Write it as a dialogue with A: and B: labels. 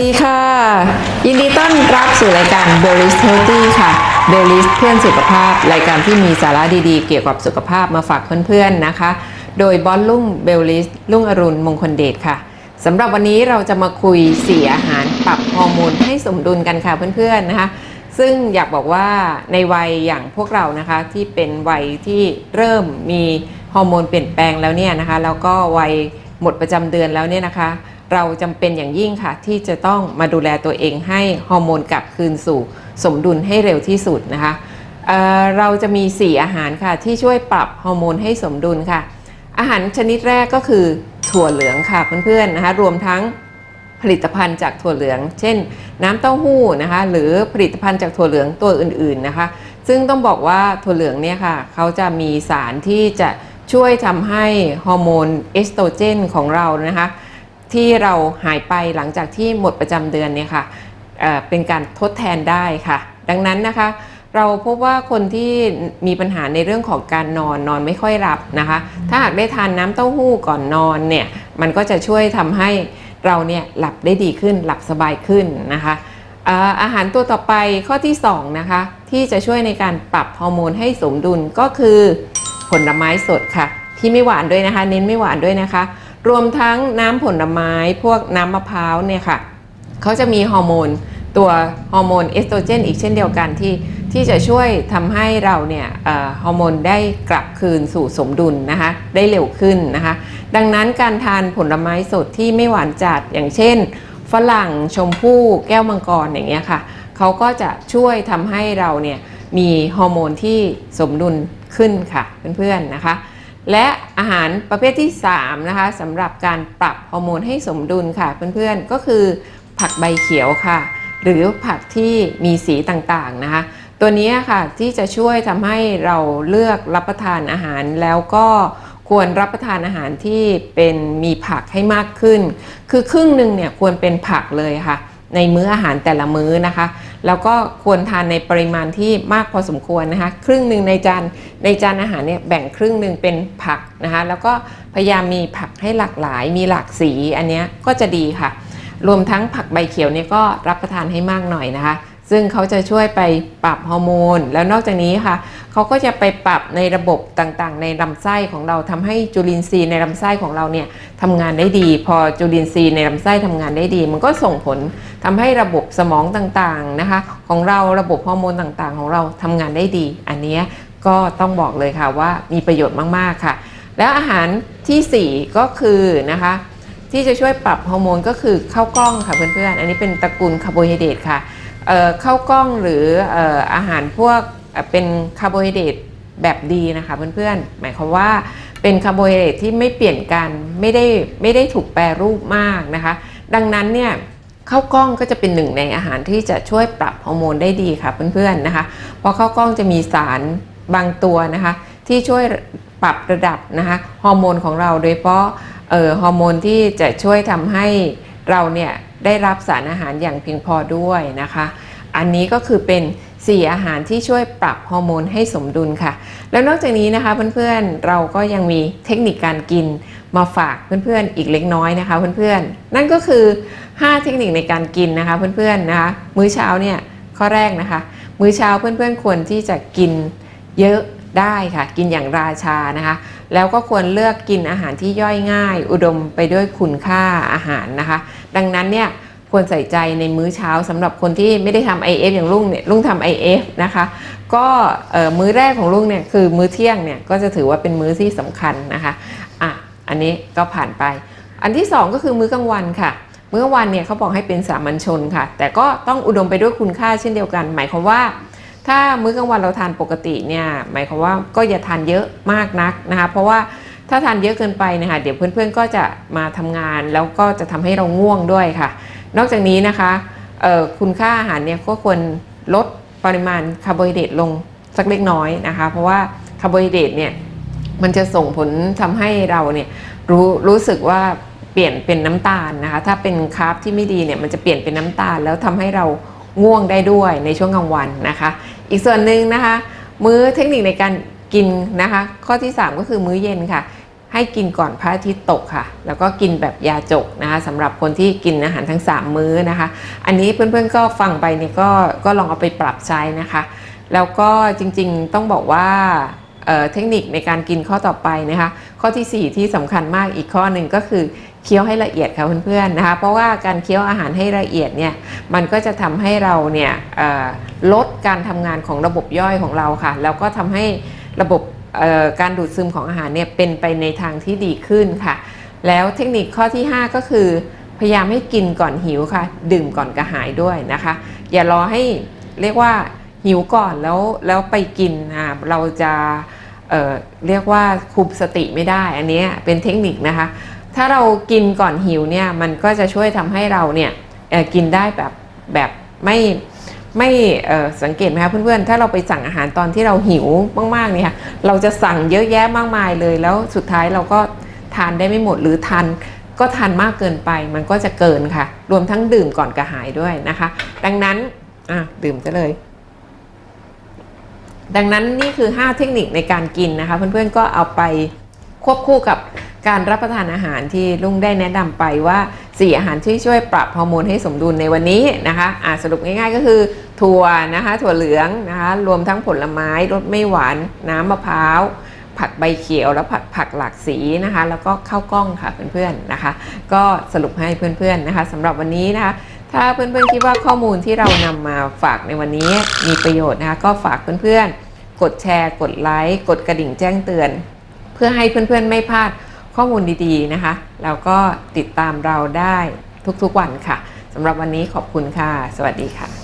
A: ดีค่ะ ยินดีต้อนรับสู่รายการ b e l l i s Healthy ค่ะ b e l l i s เพื่อนสุขภาพ รายการที่มีสาระดีๆ เกี่ยวกับสุขภาพมาฝากเพื่อนๆนะคะ โดยบอลลุ่งเบลลิสลุ่งอรุณมงคลเดชค่ะสำหรับวันนี้เราจะมาคุยสีอาหารปรับฮอร์โมนให้สมดุลกันค่ะเพื่อนๆนะคะ ซึ่งอยากบอกว่าในวัยอย่างพวกเรานะคะที่เป็นวัยที่เริ่มมีฮอร์โมนเปลี่ยนแปลงแล้วเนี่ยนะคะแล้วก็วัยหมดประจำเดือนแล้วเนี่ยนะคะ เราจำเป็นอย่างยิ่งค่ะ ที่จะต้องมาดูแลตัวเองให้ฮอร์โมนกลับคืนสู่สมดุลให้เร็วที่สุดนะคะเเราจะมี 4 อาหารค่ะ ที่ช่วยปรับฮอร์โมนให้สมดุลค่ะ อาหารชนิดแรกก็คือถั่วเหลืองค่ะเพื่อนๆนะคะรวมทั้งผลิตภัณฑ์จากถั่วเหลือง เช่น น้ำเต้าหู้นะคะ หรือผลิตภัณฑ์จากถั่วเหลืองตัวอื่นๆนะคะ ซึ่งต้องบอกว่าถั่วเหลืองเนี่ยค่ะเขาจะมีสารที่จะช่วยทำให้ฮอร์โมนเอสโตรเจนของเรานะคะ ที่เราหายไปหลังจากที่หมดประจำเดือนเนี่ยค่ะเเป็นการทดแทนได้ค่ะ ดังนั้นนะคะเราพบว่าคนที่มีปัญหาในเรื่องของการนอนนอนไม่ค่อยหลับนะคะ ถ้าหากได้ทานน้ำเต้าหู้ก่อนนอนเนี่ยมันก็จะช่วยทำให้เราเนี่ยหลับได้ดีขึ้นหลับสบายขึ้นนะคะเอ่ออาหารตัวต่อไปข้อที่2นะคะที่จะช่วยในการปรับฮอร์โมนให้สมดุลก็คือผลไม้สดค่ะ ที่ไม่หวานด้วยนะคะ เน้นไม่หวานด้วยนะคะ รวมทั้งน้ำผลไม้พวกน้ำมะพร้าวเนี่ยค่ะเขาจะมีฮอร์โมนตัวฮอร์โมนเอสโตรเจนอีกเช่นเดียวกันที่ที่จะช่วยทำให้เราเนี่ยฮอร์โมนได้กลับคืนสู่สมดุลนะคะได้เร็วขึ้นนะคะ ดังนั้นการทานผลไม้สดที่ไม่หวานจัดอย่างเช่น ฝรั่งชมพู่แก้วมังกรอย่างเงี้ยค่ะเขาก็จะช่วยทำให้เราเนี่ยมีฮอร์โมนที่สมดุลขึ้นค่ะเพื่อนๆนะคะ และอาหารประเภทที่3นะคะสำหรับการปรับฮอร์โมนให้สมดุลค่ะเพื่อนๆก็คือผักใบเขียวค่ะ หรือผักที่มีสีต่างๆนะคะ ตัวนี้ค่ะที่จะช่วยทำให้เราเลือกรับประทานอาหารแล้วก็ควรรับประทานอาหารที่เป็นมีผักให้มากขึ้น คือครึ่งหนึ่งเนี่ยควรเป็นผักเลยค่ะ ในมื้ออาหารแต่ละมื้อนะคะ แล้วก็ควรทานในปริมาณที่มากพอสมควรนะคะ ครึ่งหนึ่งในจานในจานอาหารเนี่ยแบ่งครึ่งหนึ่งเป็นผักนะคะ แล้วก็พยายามมีผักให้หลากหลาย มีหลากสีอันนี้ก็จะดีค่ะ รวมทั้งผักใบเขียวเนี่ยก็รับประทานให้มากหน่อยนะคะ ซึ่งเขาจะช่วยไปปรับฮอร์โมน แล้วนอกจากนี้ค่ะเขาก็จะไปปรับในระบบต่างๆ ในลำไส้ของเราทำให้จุลินทรีย์ในลำไส้ของเราเนี่ยทำงานได้ดี พอจุลินทรีย์ในลำไส้ทำงานได้ดี มันก็ส่งผลทำให้ระบบสมองต่างๆนะคะของเราระบบฮอร์โมนต่างๆ ของเราทำงานได้ดี อันนี้ก็ต้องบอกเลยค่ะว่ามีประโยชน์มากๆค่ะ แล้วอาหารทีสี่ 4 ก็คือนะคะที่จะช่วยปรับฮอร์โมนก็คือข้าวกล้องค่ะเพื่อนๆ อันนี้เป็นตระกูลคาร์โบไฮเดรตค่ะ ข้าวกล้องหรืออาหารพวกเอ่อเป็นคาร์โบไฮเดรตแบบดีนะคะเพื่อนๆ หมายความว่าเป็นคาร์โบไฮเดรตที่ไม่เปลี่ยนกันไม่ได้ไม่ได้ถูกแปรรูปมากนะคะ ดังนั้นเนี่ยข้าวกล้องก็จะเป็นหนึ่งในอาหารที่จะช่วยปรับฮอร์โมนได้ดีค่ะเพื่อนๆนะคะเพราะข้าวกล้องจะมีสารบางตัวนะคะ ที่ช่วยปรับระดับนะคะฮอร์โมนของเราโดยเฉพาะเอ่อฮอร์โมนที่จะช่วยทำให้เราเนี่ย ได้รับสารอาหารอย่างเพียงพอด้วยนะคะ อันนี้ก็คือเป็น4อาหารที่ช่วยปรับฮอร์โมนให้สมดุลค่ะ แล้วนอกจากนี้นะคะเพื่อนๆเราก็ยังมีเทคนิคการกินมาฝากเพื่อนๆอีกเล็กน้อยนะคะเพื่อนๆนั่นก็คือ 5 เทคนิคในการกินนะคะเพื่อนๆนะคะมื้อเช้าเนี่ยข้อแรกนะคะ มื้อเช้าเพื่อนๆควรที่จะกินเยอะ ได้ค่ะกินอย่างราชานะคะ แล้วก็ควรเลือกกินอาหารที่ย่อยง่าย อุดมไปด้วยคุณค่าอาหารนะคะ ดังนั้นเนี่ยควรใส่ใจในมื้อเช้าสำหรับคนที่ไม่ได้ทำ IF อย่างลุงเนี่ยลุงทำ IF นะคะ ก็มื้อแรกของลุงเนี่ยคือมื้อเที่ยงเนี่ยก็จะถือว่าเป็นมื้อที่สำคัญนะคะอะอันนี้ก็ผ่านไป อันที่สองก็คือมื้อกลางวันค่ะมื้อกลางวันเนี่ยเขาบอกให้เป็นสามัญชนค่ะ แต่ก็ต้องอุดมไปด้วยคุณค่าเช่นเดียวกัน หมายความว่า ถ้ามื้อกลางวันเราทานปกติเนี่ยหมายความว่าก็อย่าทานเยอะมากนักนะคะเพราะว่าถ้าทานเยอะเกินไปนี่ยค่ะเดี๋ยวเพื่อนๆก็จะมาทำงานแล้วก็จะทำให้เราง่วงด้วยค่ะ นอกจากนี้นะคะคุณค่าอาหารเนี่ยก็ควรลดปริมาณคาร์โบไฮเดรตลงสักเล็กน้อยนะคะ เพราะว่าคาร์โบไฮเดรตเนี่ยมันจะส่งผลทำให้เราเนี่ยรู้รู้สึกว่าเปลี่ยนเป็นน้ำตาลนะคะ ถ้าเป็นคาร์บที่ไม่ดีเนี่ยมันจะเปลี่ยนเป็นน้ำตาลแล้วทำให้เรา ง่วงได้ด้วยในช่วงกลางวันนะคะ อีกส่วนหนึ่งนะคะ มื้อเทคนิคในการกินนะคะ ข้อที่ 3 ก็คือมื้อเย็นค่ะ ให้กินก่อนพระอาทิตย์ตกค่ะ แล้วก็กินแบบยาจกนะคะสำหรับคนที่กินอาหารทั้ง 3 มื้อนะคะ อันนี้เพื่อนๆก็ฟังไปเนี่ยก็ก็ลองเอาไปปรับใช้นะคะ แล้วก็จริงๆต้องบอกว่าเเทคนิคในการกินข้อต่อไปนะคะ ข้อทีสี่ 4 ที่สำคัญมากอีกข้อหนึ่งก็คือเคี้ยวให้ละเอียดค่ะเพื่อนๆนะคะเพราะว่าการเคี้ยวอาหารให้ละเอียดเนี่ยมันก็จะทำให้เราเนี่ยลดการทำงานของระบบย่อยของเราค่ะ แล้วก็ทำให้ระบบการดูดซึมของอาหารเนี่ยเป็นไปในทางที่ดีขึ้นค่ะ แล้วเทคนิคข้อที่ 5 ก็คือ พยายามให้กินก่อนหิวค่ะ ดื่มก่อนกระหายด้วยนะคะ อย่ารอให้เรียกว่าหิวก่อนแล้วแล้วไปกินอะเราจะ เรียกว่าคุมสติไม่ได้ อันนี้เป็นเทคนิคนะคะ ถ้าเรากินก่อนหิวเนี่ยมันก็จะช่วยทำให้เราเนี่ยกินได้แบบแบบไม่ไม่สังเกตไหมคะเพื่อนๆ ถ้าเราไปสั่งอาหารตอนที่เราหิวมากๆเนี่ยเราจะสั่งเยอะแยะมากมายเลย แล้วสุดท้ายเราก็ทานได้ไม่หมดหรือทานก็ทานมากเกินไปมันก็จะเกินค่ะ รวมทั้งดื่มก่อนกระหายด้วยนะคะ ดังนั้นอะดื่มซะเลย ดังนั้นนี่คือ 5 เทคนิคในการกินนะคะ เพื่อนๆก็เอาไปควบคู่กับการรับประทานอาหารที่ลุงได้แนะนำไปว่า 4 อาหารที่ช่วยปรับฮอร์โมนให้สมดุลในวันนี้นะคะอะสรุปง่ายๆก็คือ ถั่วนะคะ ถั่วเหลืองนะคะ รวมทั้งผลไม้รสไม่หวาน น้ำมะพร้าว ผักใบเขียวและผักผักหลากสีนะคะ แล้วก็ข้าวกล้องค่ะเพื่อนๆนะคะ ก็สรุปให้เพื่อนๆนะคะสำหรับวันนี้นะคะ ถ้าเพื่อนๆคิดว่าข้อมูลที่เรานำมาฝากในวันนี้มีประโยชน์นะคะก็ฝากเพื่อนๆ กดแชร์ กดไลค์ กดกระดิ่งแจ้งเตือน เพื่อให้เพื่อนๆไม่พลาดข้อมูลดีๆนะคะ แล้วก็ติดตามเราได้ทุกๆวันค่ะสำหรับวันนี้ขอบคุณค่ะ สวัสดีค่ะ